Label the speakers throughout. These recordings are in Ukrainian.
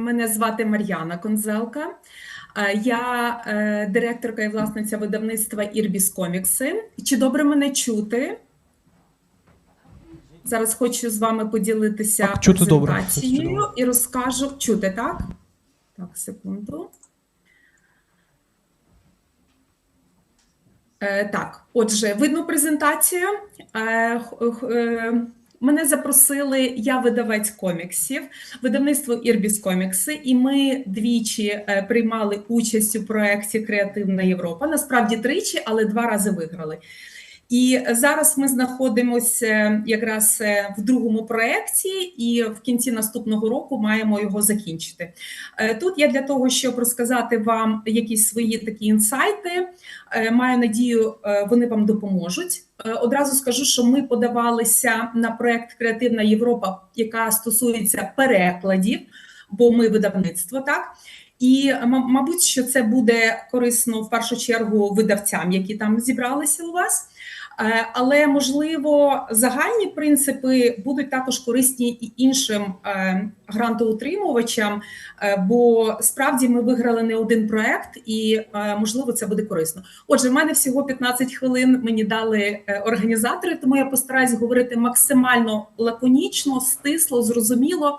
Speaker 1: Мене звати Мар'яна Конзелка. Е, Я е, директорка і власниця видавництва Ірбіс Комікси. Чи добре мене чути? Зараз хочу з вами поділитися
Speaker 2: Так, добре.
Speaker 1: презентацією
Speaker 2: Чудово.
Speaker 1: і розкажу. Чути, так? Так, секунду. Е, так, отже, видно презентацію. Е, е, мене запросили, я видавець коміксів, видавництво Ірбіс Комікси, і ми двічі е, приймали участь у проєкті Креативна Європа. Насправді тричі, але два рази виграли. І зараз ми знаходимося якраз е, в другому проєкті, і в кінці наступного року маємо його закінчити. Е, Тут я для того, щоб розказати вам якісь свої такі інсайти. Е, Маю надію, е, вони вам допоможуть. Е, Одразу скажу, що ми подавалися на проект Креативна Європа, яка стосується перекладів, бо ми видавництво, так. І мабуть, що це буде корисно в першу чергу видавцям, які там зібралися у вас. Е, Але можливо загальні принципи будуть також корисні і іншим е, грантоутримувачам, е, бо справді ми виграли не один проект, і можливо це буде корисно. Отже, в мене всього 15 хвилин мені дали організатори, тому я постараюсь говорити максимально лаконічно, стисло, зрозуміло.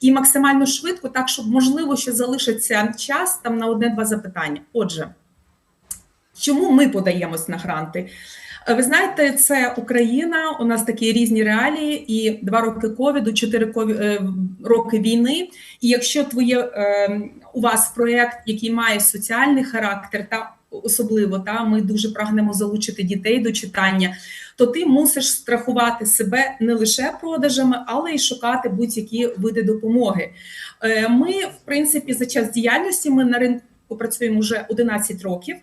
Speaker 1: І максимально швидко, так щоб можливо ще залишиться час там на одне-два запитання. Отже, чому ми подаємось на гранти? Е, Ви знаєте, це Україна. У нас такі різні реалії, і два роки ковіду, чотири е, роки війни. І якщо твоє е, у вас проєкт, який має соціальний характер, та особливо та ми дуже прагнемо залучити дітей до читання, то ти мусиш страхувати себе не лише продажами, але й шукати будь-які види допомоги. Ми, в принципі, за час діяльності ми на ринку працюємо вже 11 років.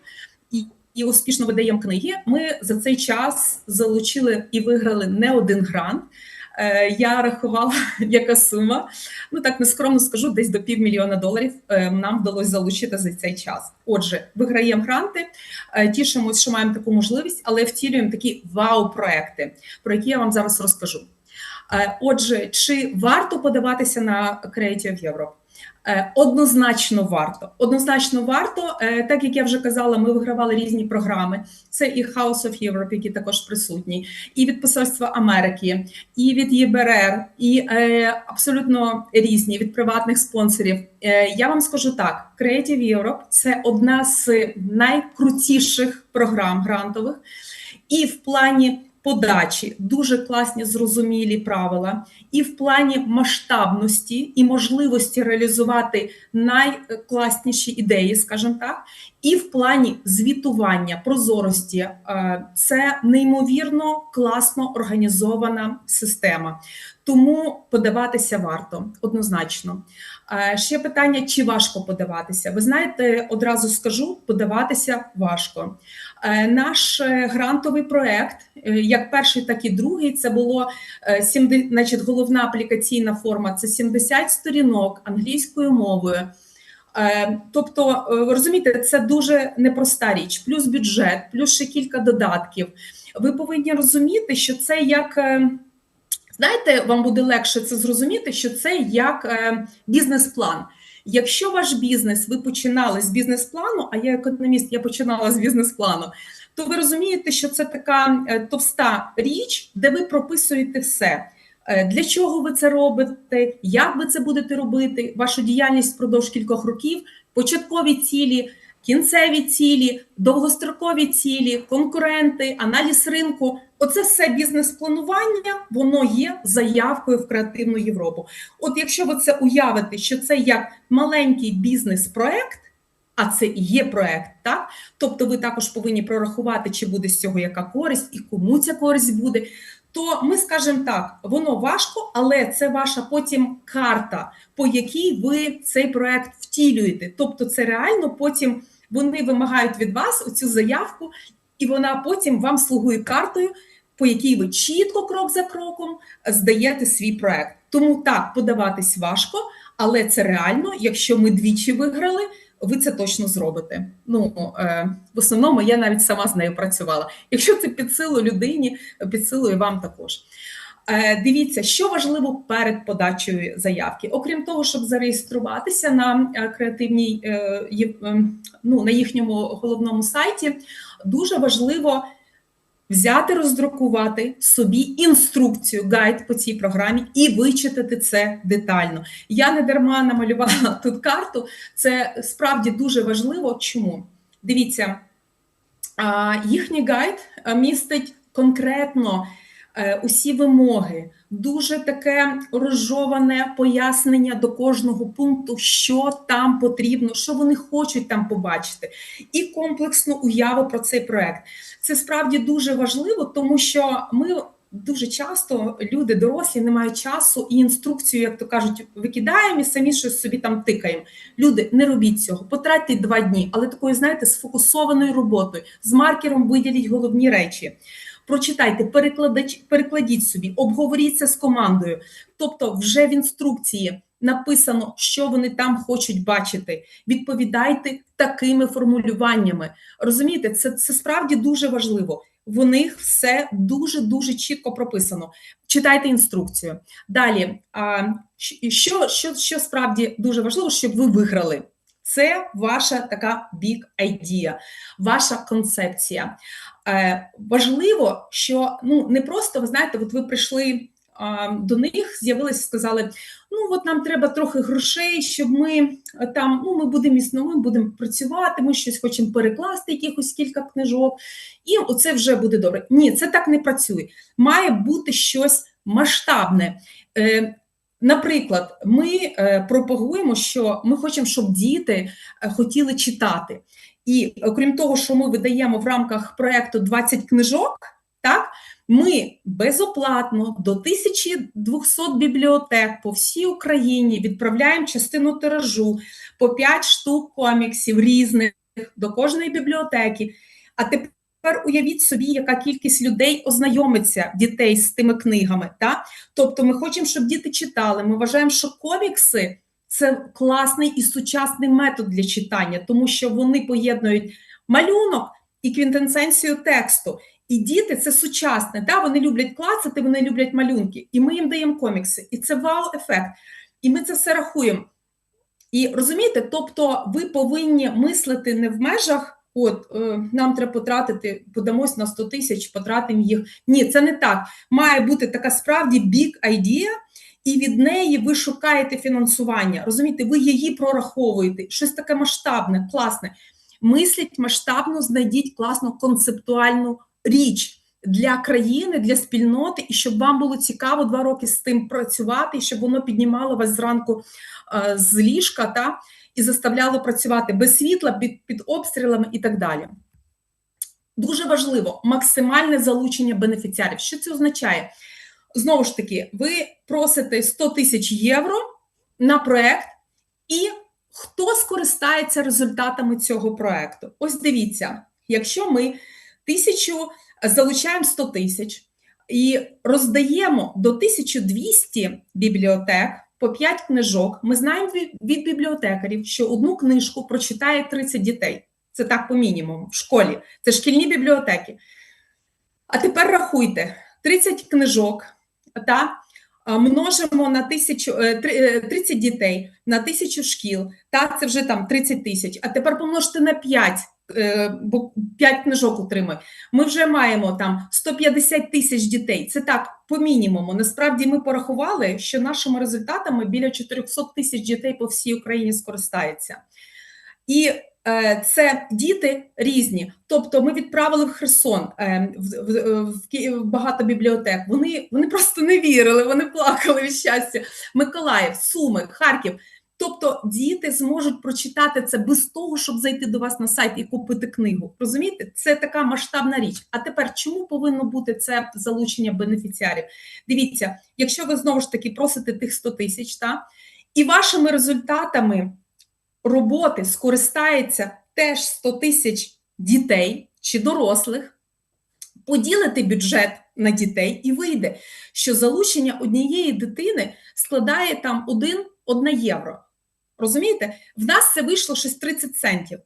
Speaker 1: І і успішно видаємо книги. Ми за цей час залучили і виграли не один грант. Е, Я рахувала, яка сума. Ну так нескромно скажу, десь до півмільйона доларів е, нам вдалося залучити за цей час. Отже, виграємо гранти, е, тішимося, що маємо таку можливість, але втілюємо такі вау-проекти, про які я вам зараз розкажу. Отже, чи варто подаватися на Creative Europe? Е, Однозначно варто. Однозначно варто. Е, Так як я вже казала, ми вигравали різні програми. Це і House of Europe, які також присутні, і від Посольства Америки, і від ЄБРР, і е, абсолютно різні від приватних спонсорів. Я вам скажу так: Creative Europe – це одна з найкрутіших програм грантових, і в плані. Подачі дуже класні зрозумілі правила, і в плані масштабності і можливості реалізувати найкласніші ідеї, скажімо так, і в плані звітування, прозорості е, це неймовірно класно організована система. Тому подаватися варто однозначно. Е, Ще питання: чи важко подаватися? Ви знаєте, одразу скажу: подаватися важко. Е, Наш е, грантовий проект, е, як перший, так і другий, це було е, 70, значить, головна аплікаційна форма це 70 сторінок англійською мовою. Тобто, розумієте, це дуже непроста річ, плюс бюджет, плюс ще кілька додатків. Ви повинні розуміти, що це як. Знаєте, вам буде легше це зрозуміти, що це як бізнес-план. Якщо ваш бізнес ви починали з бізнес-плану, а я економіст, я починала з бізнес-плану, то ви розумієте, що це така е, товста річ, де ви прописуєте все. Е, Для чого ви це робите? Як ви це будете робити? Вашу діяльність впродовж кількох років, початкові цілі, кінцеві цілі, довгострокові цілі, конкуренти, аналіз ринку. Оце все бізнес-планування, воно є заявкою в креативну Європу. От якщо ви це уявите, що це як маленький бізнес-проект, а це і є проект, так тобто ви також повинні прорахувати, чи буде з цього яка користь і кому ця користь буде. То ми скажемо так, воно важко, але це ваша потім карта, по якій ви цей проект втілюєте. Тобто, це реально потім вони вимагають від вас оцю заявку, і вона потім вам слугує картою, по якій ви чітко крок за кроком здаєте свій проект. Тому так подаватись важко, але це реально. Якщо ми двічі виграли, ви це точно зробите. Ну е, в основному я навіть сама з нею працювала. Якщо це під силу людині, під силу вам також. Е, Дивіться, що важливо перед подачею заявки, окрім того, щоб зареєструватися на е, креативній е, ну, на їхньому головному сайті, дуже важливо взяти, роздрукувати собі інструкцію, гайд по цій програмі і вичитати це детально. Я не дарма намалювала тут карту. Це справді дуже важливо. Чому? Дивіться, їхній гайд містить конкретно усі вимоги, дуже таке розжоване пояснення до кожного пункту, що там потрібно, що вони хочуть там побачити, і комплексну уяву про цей проект. Це справді дуже важливо, тому що ми. Дуже часто люди дорослі не мають часу і інструкцію, як то кажуть, викидаємо і самі щось собі там тикаємо. Люди, не робіть цього, потратьте два дні, але такою, знаєте, сфокусованою роботою, з маркером виділіть головні речі. Прочитайте, перекладач, перекладіть собі, обговоріться з командою. Тобто, вже в інструкції написано, що вони там хочуть бачити. Відповідайте такими формулюваннями. Розумієте, це, це справді дуже важливо. В них все дуже дуже чітко прописано. Читайте інструкцію. Далі, що, що, що справді дуже важливо, щоб ви виграли. Це ваша така big idea, ваша концепція. Е, Важливо, що ну не просто ви знаєте, от ви прийшли до них, з'явилися, сказали: ну от нам треба трохи грошей, щоб ми там ну ми будемо існо, ми будемо працювати, ми щось хочемо перекласти, якихось кілька книжок, і оце вже буде добре. Ні, це так не працює. Має бути щось масштабне. Е, Наприклад, ми е, пропагуємо, що ми хочемо, щоб діти е, хотіли читати. І окрім того, що ми видаємо в рамках проєкту 20 книжок, так ми безоплатно до 1200 бібліотек по всій Україні відправляємо частину тиражу по 5 штук коміксів різних до кожної бібліотеки. А тепер Тепер уявіть собі, яка кількість людей ознайомиться дітей з тими книгами. Та? Тобто, ми хочемо, щоб діти читали. Ми вважаємо, що комікси це класний і сучасний метод для читання, тому що вони поєднують малюнок і квінтенсенцію тексту. І діти це сучасне. Та? Вони люблять клацати, вони люблять малюнки. І ми їм даємо комікси. І це вау-ефект. І ми це все рахуємо. І розумієте, тобто, ви повинні мислити не в межах. От е, нам треба потратити, подамось на 100 тисяч, потратимо їх. Ні, це не так. Має бути така справді big idea, і від неї ви шукаєте фінансування. Розумієте, ви її прораховуєте. Щось таке масштабне, класне. Мисліть масштабно, знайдіть класну концептуальну річ для країни, для спільноти, і щоб вам було цікаво два роки з тим працювати, і щоб воно піднімало вас зранку е, з ліжка. та і заставляло працювати без світла, під, під обстрілами і так далі. Дуже важливо максимальне залучення бенефіціарів. Що це означає? Знову ж таки, ви просите 100 тисяч євро на проект, і хто скористається результатами цього проекту? Ось дивіться, якщо ми тисячу залучаємо 100 тисяч і роздаємо до 1200 бібліотек по 5 книжок. Ми знаємо від бібліотекарів, що одну книжку прочитає 30 дітей. Це так по мінімуму в школі. Це шкільні бібліотеки. А тепер рахуйте: 30 книжок та множимо на тисячу 30 дітей на тисячу шкіл. Та це вже там 30 тисяч. А тепер помножте на 5. Бо 5 книжок отримує. Ми вже маємо там 150 тисяч дітей. Це так по мінімуму. Насправді ми порахували, що нашими результатами біля 400 тисяч дітей по всій Україні скористаються. І е, це діти різні. Тобто, ми відправили в Херсон е, в, в, в, в багато бібліотек. Вони, вони просто не вірили, вони плакали від щастя. Миколаїв, Суми, Харків. Тобто діти зможуть прочитати це без того, щоб зайти до вас на сайт і купити книгу. Розумієте, це така масштабна річ. А тепер чому повинно бути це залучення бенефіціарів? Дивіться, якщо ви знову ж таки просите тих 100 тисяч, та і вашими результатами роботи скористається теж 100 тисяч дітей чи дорослих, поділити бюджет на дітей, і вийде, що залучення однієї дитини складає там 1 1 євро. Розумієте? В нас це вийшло щось 30 центів.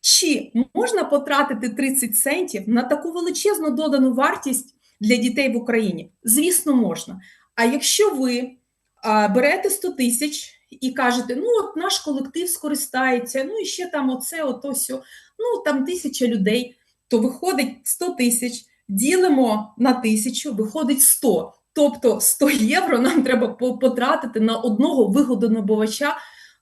Speaker 1: Чи можна потратити 30 центів на таку величезну додану вартість для дітей в Україні? Звісно, можна. А якщо ви а, берете 100 тисяч і кажете, ну от наш колектив скористається, ну і ще там оце, ото сьо, ну там тисяча людей, то виходить 100 тисяч, ділимо на тисячу, виходить 100. Тобто 100 євро нам треба потратити на одного вигодонабувача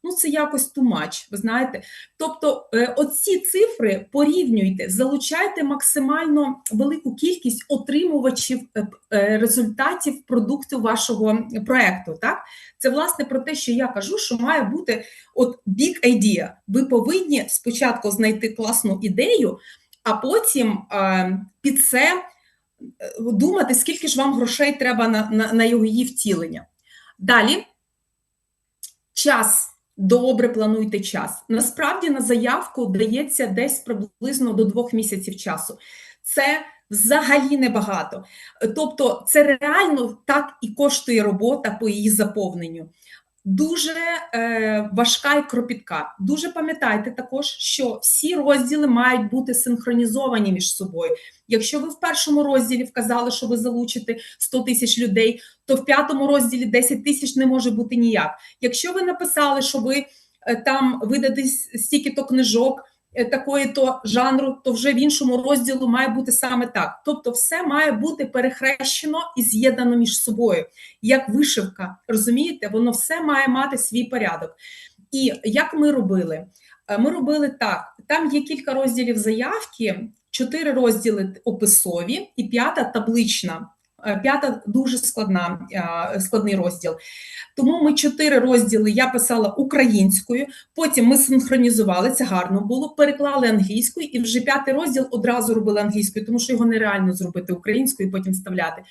Speaker 1: ну це якось тумач, ви знаєте. Тобто, е, оці цифри порівнюйте, залучайте максимально велику кількість отримувачів е, е, результатів продукту вашого проекту. Так, це власне про те, що я кажу, що має бути от big idea. Ви повинні спочатку знайти класну ідею, а потім під це думати, скільки ж вам грошей треба на, на, на його її втілення. Далі час. Добре плануйте час. Насправді на заявку дається десь приблизно до двох місяців часу. Це взагалі небагато. Тобто, це реально так і коштує робота по її заповненню дуже е, важка і кропітка. Дуже пам'ятайте також, що всі розділи мають бути синхронізовані між собою. Якщо ви в першому розділі вказали, що ви залучите 100 тисяч людей, то в п'ятому розділі 10 тисяч не може бути ніяк. Якщо ви написали, що ви е, там видадете стільки-то книжок. Е, такої то жанру, то вже в іншому розділу має бути саме так. Тобто, все має бути перехрещено і з'єднано між собою, як вишивка. Розумієте, воно все має мати свій порядок. І як ми робили? Е, ми робили так: там є кілька розділів заявки, чотири розділи описові і п'ята таблична. Е, п'ята дуже складна, е, складний розділ. Тому ми чотири розділи я писала українською, потім ми синхронізували, це гарно було, переклали англійською, і вже п'ятий розділ одразу робили англійською, тому що його нереально зробити українською і потім вставляти.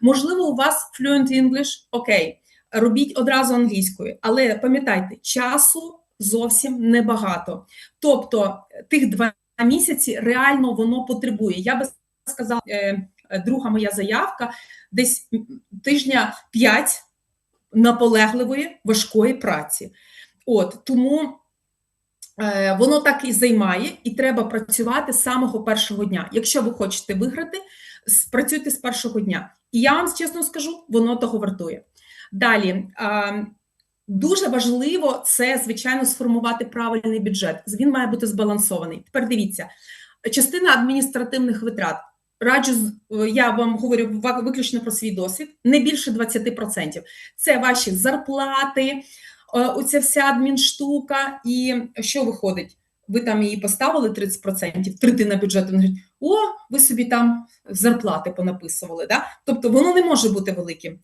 Speaker 1: Можливо, у вас fluent English, окей, робіть одразу англійською, але пам'ятайте, часу зовсім небагато. Тобто тих два місяці реально воно потребує. Я би сказала. Е, друга моя заявка десь тижня п'ять наполегливої важкої праці. От тому е, воно так і займає, і треба працювати з самого першого дня. Якщо ви хочете виграти, працюйте з першого дня. І я вам чесно скажу, воно того вартує. Далі. Дуже важливо це, звичайно, сформувати правильний бюджет. Він має бути збалансований. Тепер дивіться, частина адміністративних витрат раджу е, я вам говорю виключно про свій досвід, не більше 20%. Це ваші зарплати, е, оця вся адмінштука, і що виходить? Ви там її поставили 30%, третина бюджету. Говорить, О, ви собі там зарплати понаписували. Да? Тобто воно не може бути великим.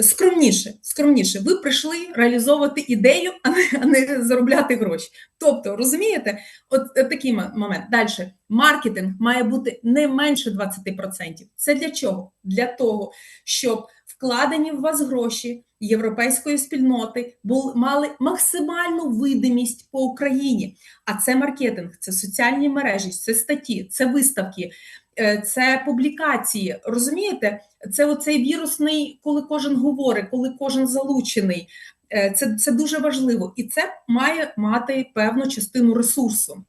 Speaker 1: Скромніше, скромніше, ви прийшли реалізовувати ідею, а не а не заробляти гроші. Тобто, розумієте, от, от такий момент. Далі маркетинг має бути не менше 20%. Це для чого? Для того, щоб вкладені в вас гроші європейської спільноти були мали максимальну видимість по Україні. А це маркетинг, це соціальні мережі, це статті, це виставки. Е, це публікації. Розумієте, це оцей вірусний, коли кожен говорить, коли кожен залучений. Е, це, Це дуже важливо, і це має мати певну частину ресурсу.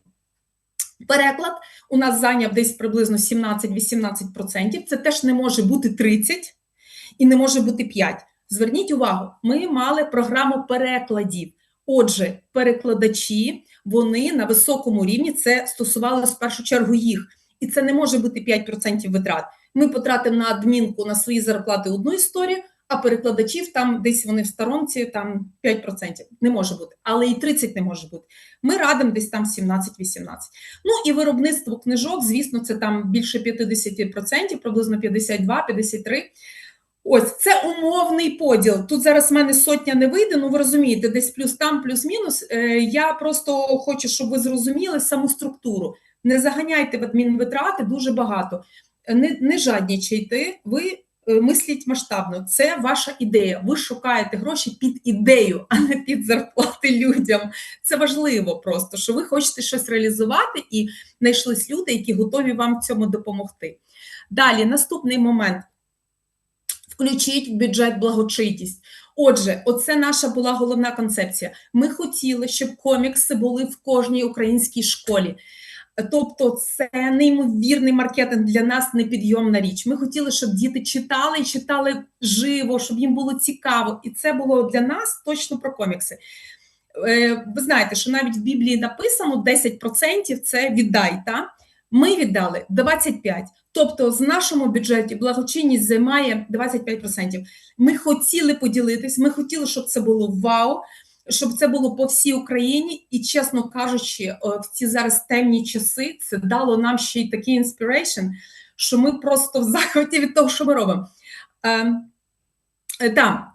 Speaker 1: Переклад у нас зайняв десь приблизно 17-18%. Це теж не може бути 30% і не може бути 5%. Зверніть увагу, ми мали програму перекладів. Отже, перекладачі вони на високому рівні це стосувалося в першу чергу їх і це не може бути 5% витрат. Ми потратимо на адмінку на свої зарплати одну історію, а перекладачів там десь вони в сторонці там 5%. Не може бути, але і 30 не може бути. Ми радимо десь там 17-18. Ну і виробництво книжок, звісно, це там більше 50%, приблизно 52-53%. Ось це умовний поділ. Тут зараз в мене сотня не вийде. Ну ви розумієте, десь плюс там, плюс-мінус. Е, я просто хочу, щоб ви зрозуміли саму структуру. Не заганяйте в адмінвитрати дуже багато. Не не жаднічайте, ви е, мисліть масштабно. Це ваша ідея. Ви шукаєте гроші під ідею, а не під зарплати людям. Це важливо просто, що ви хочете щось реалізувати і знайшлись люди, які готові вам в цьому допомогти. Далі, наступний момент. Включіть в бюджет благочинність. Отже, оце наша була головна концепція. Ми хотіли, щоб комікси були в кожній українській школі. Тобто, це неймовірний маркетинг для нас непідйомна річ. Ми хотіли, щоб діти читали і читали живо, щоб їм було цікаво. І це було для нас точно про комікси. Е, Ви знаєте, що навіть в Біблії написано 10% це віддай. Та? Ми віддали 25%. Тобто, з нашому бюджеті благочинність займає 25%. Ми хотіли поділитись, ми хотіли, щоб це було вау, щоб це було по всій Україні. І, чесно кажучи, е, в ці зараз темні часи це дало нам ще й такий інспірейшн, що ми просто в захваті від того, що ми робимо. Е, е, Там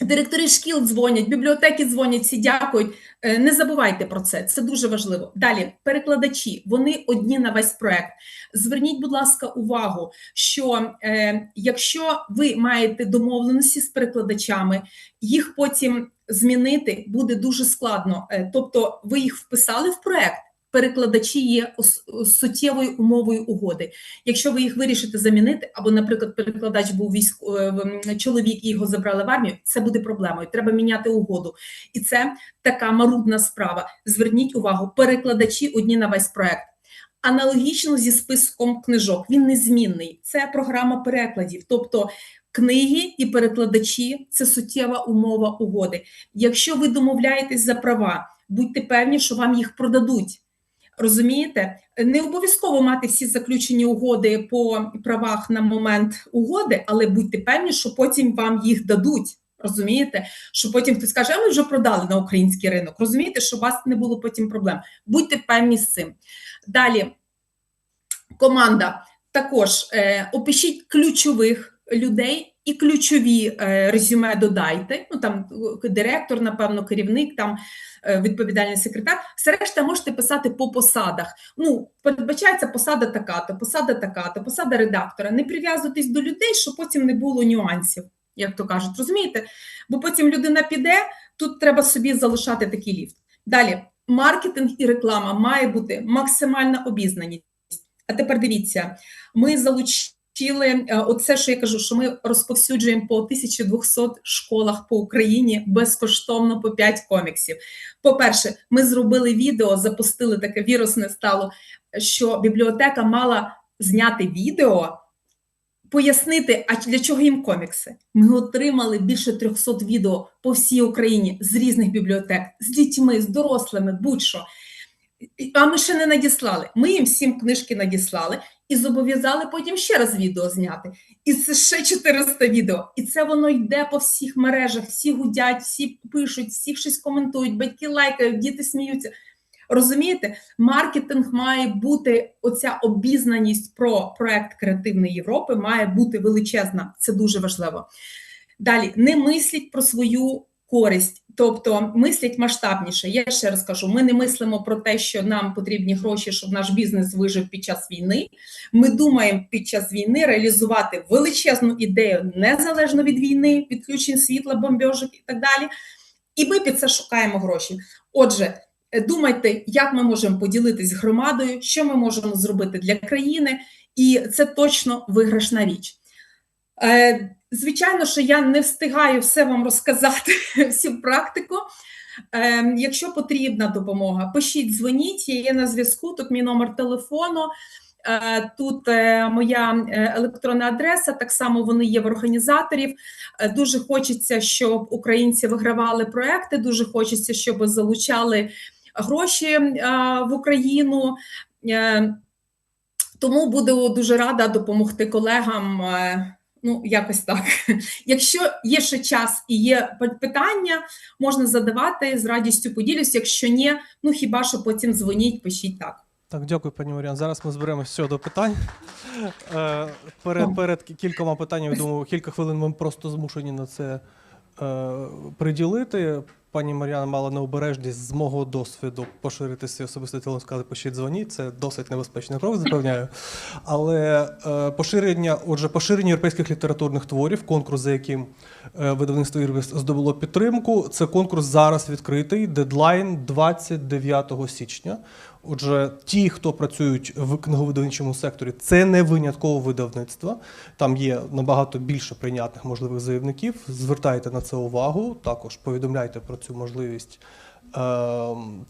Speaker 1: директори шкіл дзвонять, бібліотеки дзвонять, всі дякують. Е, Не забувайте про це, це дуже важливо. Далі, перекладачі, вони одні на весь проект. Зверніть, будь ласка, увагу, що е, якщо ви маєте домовленості з перекладачами, їх потім змінити буде дуже складно. Е, тобто, ви їх вписали в проект. Перекладачі є суттєвою умовою угоди. Якщо ви їх вирішите замінити, або, наприклад, перекладач був військ... е, чоловік і його забрали в армію, це буде проблемою. Треба міняти угоду. І це така марудна справа. Зверніть увагу, перекладачі одні на весь проект. Аналогічно зі списком книжок, він незмінний. Це програма перекладів, тобто книги і перекладачі це суттєва умова угоди. Якщо ви домовляєтесь за права, будьте певні, що вам їх продадуть. Розумієте, не обов'язково мати всі заключені угоди по правах на момент угоди, але будьте певні, що потім вам їх дадуть. Розумієте, що потім хтось скаже, а ми вже продали на український ринок. Розумієте, що у вас не було потім проблем. Будьте певні з цим. Далі команда також е, опишіть ключових людей і ключові е, резюме додайте. Ну там е, директор, напевно, керівник, там е, відповідальний секретар. Все решта можете писати по посадах. Ну, передбачається посада така, то посада така, то посада редактора. Не прив'язуйтесь до людей, щоб потім не було нюансів, як то кажуть, розумієте? Бо потім людина піде, тут треба собі залишати такий ліфт. Далі, маркетинг і реклама має бути максимальна обізнаність. А тепер дивіться, ми залучили е, оце, що я кажу, що ми розповсюджуємо по 1200 школах по Україні безкоштовно по 5 коміксів. По-перше, ми зробили відео, запустили таке вірусне стало, що бібліотека мала зняти відео, пояснити, а для чого їм комікси. Ми отримали більше 300 відео по всій Україні з різних бібліотек, з дітьми, з дорослими, будь-що. А ми ще не надіслали. Ми їм всім книжки надіслали і зобов'язали потім ще раз відео зняти. І це ще 400 відео. І це воно йде по всіх мережах, всі гудять, всі пишуть, всі щось коментують, батьки лайкають, діти сміються. Розумієте, маркетинг має бути оця обізнаність про проект Креативної Європи має бути величезна. Це дуже важливо. Далі не мисліть про свою користь, тобто мислять масштабніше. Я ще раз кажу: ми не мислимо про те, що нам потрібні гроші, щоб наш бізнес вижив під час війни. Ми думаємо під час війни реалізувати величезну ідею незалежно від війни, відключень світла, бомбьожок і так далі. І ми під це шукаємо гроші. Отже. Думайте, як ми можемо поділитись з громадою, що ми можемо зробити для країни, і це точно виграшна річ. Е, Звичайно, що я не встигаю все вам розказати, всю практику. Е, Якщо потрібна допомога, пишіть, дзвоніть, є на зв'язку. Тут мій номер телефону, е, тут е, моя е, електронна адреса. Так само вони є в організаторів. Дуже хочеться, щоб українці вигравали проекти. Дуже хочеться, щоб залучали гроші в Україну. Е, Тому буду дуже рада допомогти колегам. Ну, якось так. Якщо є ще час і є питання, можна задавати з радістю поділюсь. Якщо ні, ну хіба що потім дзвоніть, пишіть так.
Speaker 2: Так, дякую, пані Маріан. Зараз ми зберемося всього до питань. Е, перед, перед кількома питаннями, думаю, кілька хвилин ми просто змушені на це е, приділити. Пані Мар'яна мала необережність з мого досвіду поширити свій особистий телефон, сказати, пишіть дзвоніть. Це досить небезпечний крок, запевняю. Але е, поширення, отже, поширення європейських літературних творів, конкурс, за яким е, видавництво «Ірвіс» здобуло підтримку. Це конкурс зараз відкритий. Дедлайн 29 січня. Отже, ті, хто працюють в книговидавничому секторі, це не винятково видавництво. Там є набагато більше прийнятних можливих заявників. Звертайте на це увагу. Також повідомляйте про цю можливість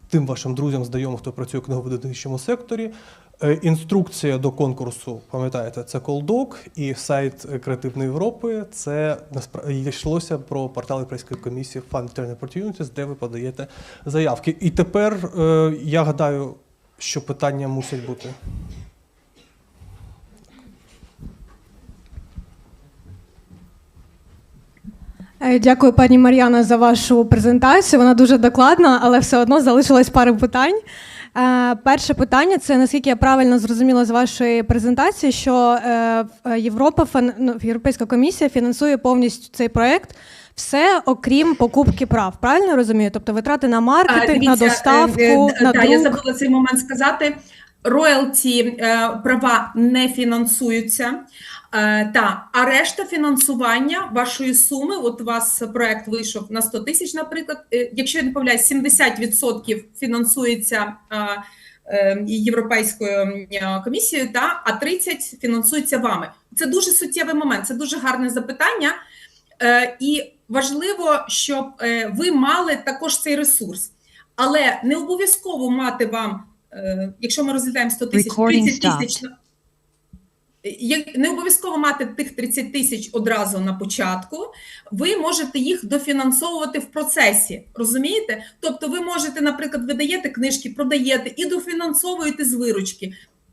Speaker 2: тим вашим друзям, знайомим, хто працює в книговидавничому секторі. Е, Інструкція до конкурсу, пам'ятаєте, це колдок, і сайт е, Креативної Європи. Це йшлося про портал Європейської комісії Fund Opportunities, де ви подаєте заявки. І тепер е, я гадаю, що питання мусять бути.
Speaker 3: Дякую, пані Мар'яна, за вашу презентацію. Вона дуже докладна, але все одно залишилось пару питань. Е, Перше питання це наскільки я правильно зрозуміла з вашої презентації, що е, в- Європа ну, Європейська комісія фінансує повністю цей проект. Все окрім покупки прав, правильно розумію? Тобто витрати на
Speaker 1: А,
Speaker 3: маркетинг, на доставку,
Speaker 1: е, е,
Speaker 3: на
Speaker 1: та, я забула цей момент сказати. Роялті е, права не фінансуються. Е, та, а решта фінансування вашої суми, от у вас проект вийшов на 100 тисяч, наприклад. е, якщо я не помиляюсь, 70% фінансується е, е, Європейською е, комісією, та, а 30% фінансується вами. Це дуже суттєвий момент, це дуже гарне запитання. Е, і важливо, щоб е, ви мали також цей ресурс. Але не обов'язково мати вам, е, якщо ми розглядаємо 100 тисяч, 30 тисяч. Не обов'язково мати тих 30 тисяч одразу на початку, ви можете їх дофінансовувати в процесі. Розумієте? Тобто, ви можете, наприклад, видаєте книжки, продаєте і дофінансовуєте з виручки.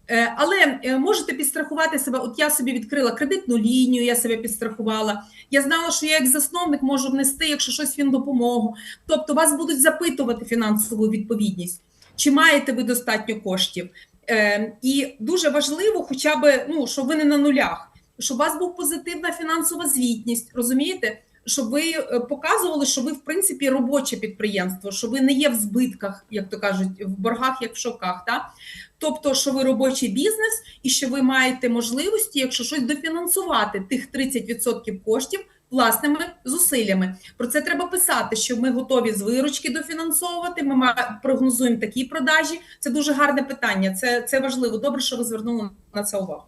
Speaker 1: Е, Але е, можете підстрахувати себе. От я собі відкрила кредитну лінію, я себе підстрахувала. Я знала, що я як засновник можу внести, якщо щось він допомогу. Тобто вас будуть запитувати фінансову відповідність, чи маєте ви достатньо коштів. Е, і дуже важливо, хоча б ну, щоб ви не на нулях, щоб у вас був позитивна фінансова звітність, розумієте? Щоб ви е, показували, що ви в принципі робоче підприємство, що ви не є в збитках, як то кажуть, в боргах, як в шоках. Та? Тобто, що ви робочий бізнес, і що ви маєте можливості, якщо щось дофінансувати тих 30% коштів власними зусиллями. Про це треба писати, що ми готові з виручки дофінансовувати. Ми прогнозуємо такі продажі. Це дуже гарне питання. Це, це важливо. Добре, що ви звернули на це увагу.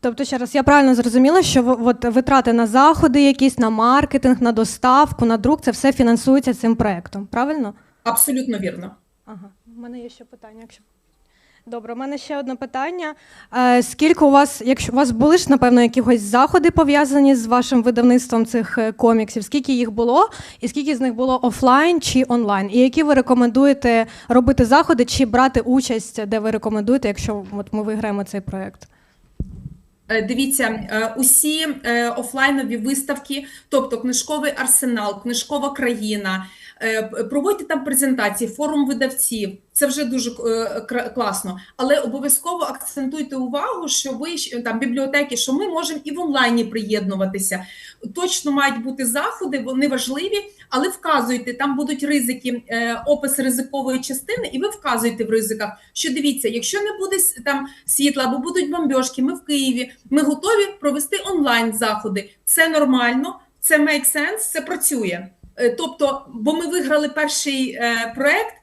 Speaker 3: Тобто, ще раз, я правильно зрозуміла, що от витрати на заходи, якісь на маркетинг, на доставку, на друк, це все фінансується цим проектом. Правильно?
Speaker 1: Абсолютно вірно.
Speaker 3: Ага, у мене є ще питання. Якщо добре, у мене ще одне питання. Е, скільки у вас, якщо у вас були ж напевно якісь заходи пов'язані з вашим видавництвом цих е, коміксів? Скільки їх було, і скільки з них було офлайн чи онлайн? І які ви рекомендуєте робити заходи чи брати участь, де ви рекомендуєте, якщо от ми виграємо цей проект?
Speaker 1: Е, Дивіться, усі офлайнові виставки, тобто книжковий арсенал, книжкова країна. Е, Проводьте там презентації, форум видавців. Це вже дуже е, класно. Але обов'язково акцентуйте увагу, що ви там бібліотеки, що ми можемо і в онлайні приєднуватися. Точно мають бути заходи, вони важливі, але вказуйте, там будуть ризики, е, опис ризикової частини, і ви вказуєте в ризиках, що дивіться, якщо не буде там світла або будуть бомбьошки, ми в Києві, ми готові провести онлайн заходи. Це нормально, це make sense, це працює. Е, Тобто, бо ми виграли перший е, проект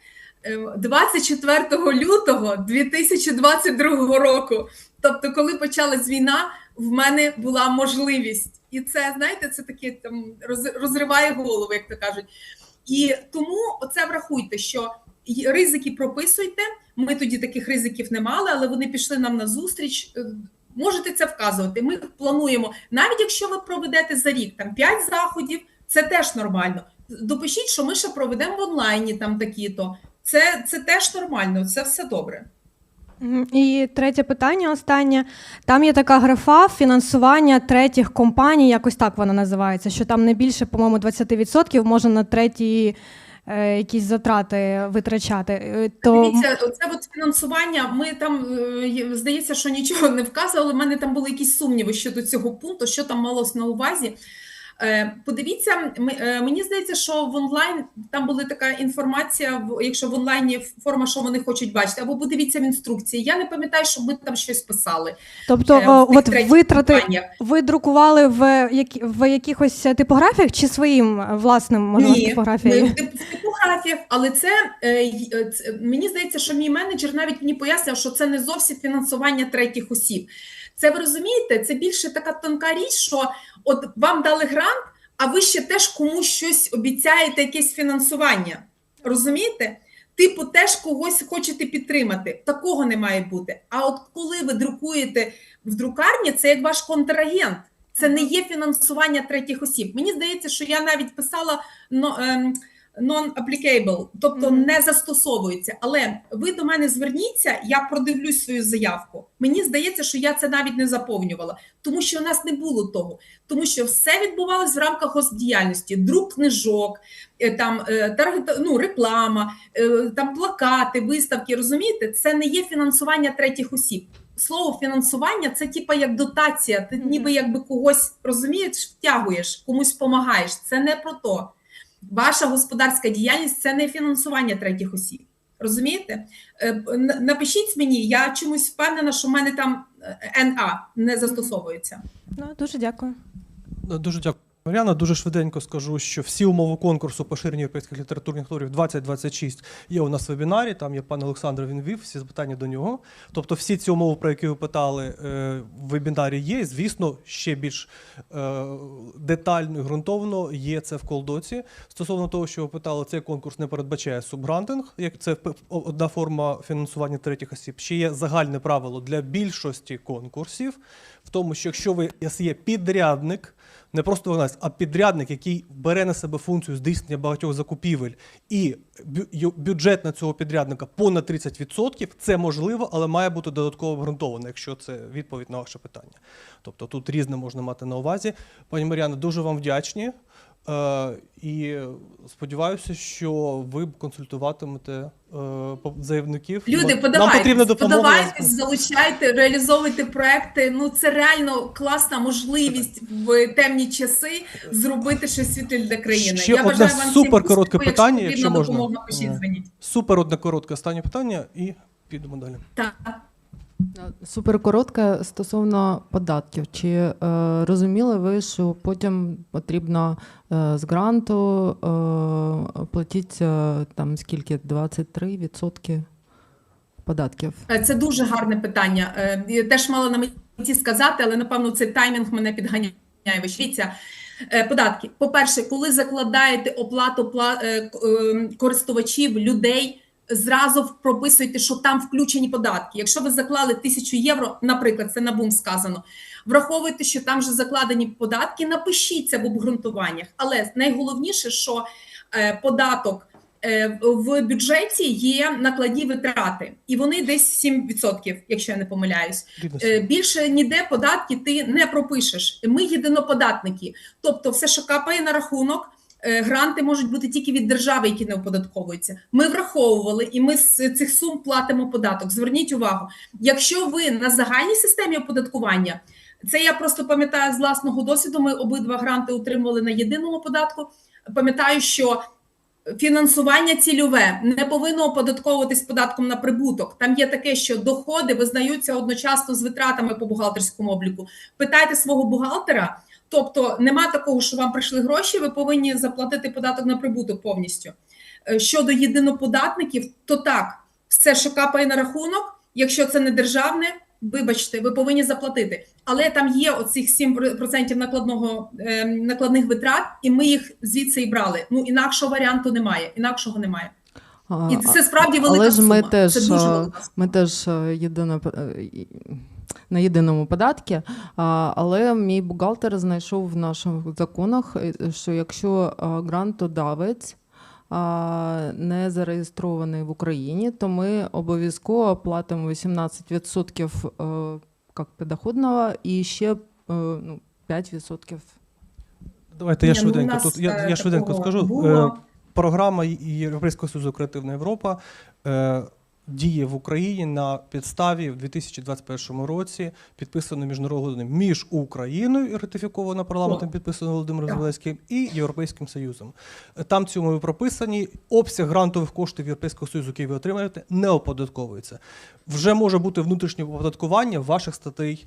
Speaker 1: е, 24 лютого 2022 року. Тобто, коли почалась війна, в мене була можливість, і це знаєте, це таке там розриває голову, як то кажуть. І тому оце врахуйте, що ризики прописуйте. Ми тоді таких ризиків не мали, але вони пішли нам на зустріч. Е, Можете це вказувати. Ми плануємо, навіть якщо ви проведете за рік там 5 заходів, це теж нормально. Допишіть, що ми ще проведемо в онлайні там такі-то. Це, це теж нормально, це все добре.
Speaker 3: І третє питання, останнє. Там є така графа фінансування третіх компаній, якось так вона називається, що там не більше, по-моєму, 20% можна на треті е, якісь затрати витрачати. Е, То
Speaker 1: Дивіться, оце от фінансування. Ми там е, здається, що нічого не вказували. У мене там були якісь сумніви щодо цього пункту, що там малось на увазі. Е, Подивіться, е, мені здається, що в онлайн там була така інформація, якщо в онлайні форма, що вони хочуть бачити, або подивіться в інструкції. Я не пам'ятаю, щоб ми там щось писали.
Speaker 3: тобто,
Speaker 1: е, в
Speaker 3: от витрати
Speaker 1: компаніях.
Speaker 3: ви друкували в, в якихось типографіях чи своїм власним можливо,
Speaker 1: Ні,
Speaker 3: типографією?
Speaker 1: в типографіях, але це мені здається, що мій менеджер навіть мені пояснив, що це не зовсім фінансування третіх осіб. Це ви розумієте? Це більше така тонка річ, що от вам дали грант, а ви ще теж комусь щось обіцяєте, якесь фінансування. Розумієте? Типу, теж когось хочете підтримати. Такого не має бути. А от коли ви друкуєте в друкарні, це як ваш контрагент. Це не є фінансування третіх осіб. Мені здається, що я навіть писала ем, non-applicable, тобто не застосовується. Але ви до мене зверніться, я продивлюсь свою заявку. Мені здається, що я це навіть не заповнювала, тому що у нас не було того. Тому що все відбувалось в рамках госдіяльності: друк книжок, е, там е, таргет, ну, реклама, е, там плакати, виставки. Розумієте, це не є фінансування третіх осіб. Слово фінансування це типа як дотація. Ти ніби якби когось розумієш, втягуєш, комусь допомагаєш. Це не про то. Ваша господарська діяльність це не фінансування третіх осіб. Розумієте? Е, Напишіть мені, я чомусь впевнена, що в мене там е, НА не застосовується.
Speaker 3: Ну, дуже дякую.
Speaker 2: Е, Дуже дякую. Мар'яна, дуже швиденько скажу, що всі умови конкурсу поширення європейських літературних творів 2026 є у нас в вебінарі. Там є пан Олександр, він вів всі запитання до нього. Тобто, всі ці умови, про які ви питали, е, в вебінарі є. Звісно, ще більш е, детально і ґрунтовно є це в колдоці. Стосовно того, що ви питали, цей конкурс не передбачає субгрантинг, як це одна форма фінансування третіх осіб. Ще є загальне правило для більшості конкурсів, в тому, що якщо ви є підрядник, не просто виконавець, а підрядник, який бере на себе функцію здійснення багатьох закупівель, і бюджет на цього підрядника понад 30%, це можливо, але має бути додатково обґрунтовано, якщо це відповідь на ваше питання. Тобто тут різне можна мати на увазі. Пані Мар'яна, дуже вам вдячні. Е, і сподіваюся, що ви консультуватимете е, заявників.
Speaker 1: Люди, подавайтесь, подавайтесь, залучайте, реалізовуйте проекти. Ну це реально класна можливість в темні часи зробити щось світле для країни.
Speaker 2: Ще
Speaker 1: Я
Speaker 2: одне
Speaker 1: бажаю вам
Speaker 2: супер коротке
Speaker 1: успіху.
Speaker 2: питання,
Speaker 1: якщо
Speaker 2: якщо можна.
Speaker 1: допомога, пишіть, дзвоніть.
Speaker 2: Супер одне коротке останнє питання, і підемо далі.
Speaker 1: Так.
Speaker 4: Супер коротке стосовно податків. Чи е, розуміли ви, що потім потрібно е, з гранту е, платити е, там скільки? 23% податків?
Speaker 1: Е, Це дуже гарне питання. Е, Я теж мала на меті сказати, але напевно цей таймінг мене підганяє. Вишвіться. Податки. По-перше, коли закладаєте оплату пла- е, е, користувачів, людей, зразу прописуйте, що там включені податки. Якщо ви заклали тисячу євро, наприклад, це на бум сказано. Враховуйте, що там вже закладені податки, напишіть це в обґрунтуваннях. Але найголовніше, що е, податок е, в бюджеті є накладні витрати, і вони десь 7%, якщо я не помиляюсь. Е, Більше ніде податки ти не пропишеш. Ми єдиноподатники. Тобто, все, що капає на рахунок, гранти можуть бути тільки від держави, які не оподатковуються. Ми враховували, і ми з цих сум платимо податок. Зверніть увагу, якщо ви на загальній системі оподаткування. Це я просто пам'ятаю з власного досвіду. Ми обидва гранти отримували на єдиному податку. Пам'ятаю, що фінансування цільове не повинно оподатковуватись податком на прибуток. Там є таке, що доходи визнаються одночасно з витратами по бухгалтерському обліку. Питайте свого бухгалтера. Тобто нема такого, що вам прийшли гроші, ви повинні заплатити податок на прибуток повністю. Е, Щодо єдиноподатників, то так, все, що капає на рахунок, якщо це не державне, вибачте, ви повинні заплатити. Але там є оцих 7% накладного е, накладних витрат, і ми їх звідси і брали. Ну інакшого варіанту немає. Інакшого немає. І це справді велика
Speaker 4: Але ж ми
Speaker 1: сума.
Speaker 4: теж,
Speaker 1: це дуже велика сума.
Speaker 4: Ми теж єдино, е, на єдиному податку, але мій бухгалтер знайшов в наших законах, е, що якщо грантодавець не зареєстрований в Україні, то ми обов'язково платимо 18% е, як підоходного і ще е, ну, 5%
Speaker 2: Давайте я
Speaker 1: Ні, ну,
Speaker 2: швиденько. Тут я, я швиденько скажу.
Speaker 1: було.
Speaker 2: Програма Європейського Союзу Креативна Європа діє в Україні на підставі в 2021 році підписано міжнародним між Україною і ратифіковано парламентом, підписано Володимиром Зеленським і Європейським Союзом. Там ці умови прописані. Обсяг грантових коштів Європейського Союзу, який ви отримаєте, не оподатковується. Вже може бути внутрішнє оподаткування ваших статей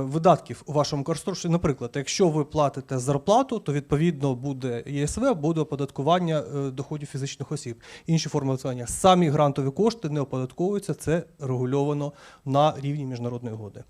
Speaker 2: видатків у вашому користувачі. Наприклад, якщо ви платите зарплату, то відповідно буде ЄСВ, буде оподаткування е, доходів фізичних осіб. Інші форми оподаткування. Самі грантові кошти не оподатковуються. Це регульовано на рівні міжнародної угоди.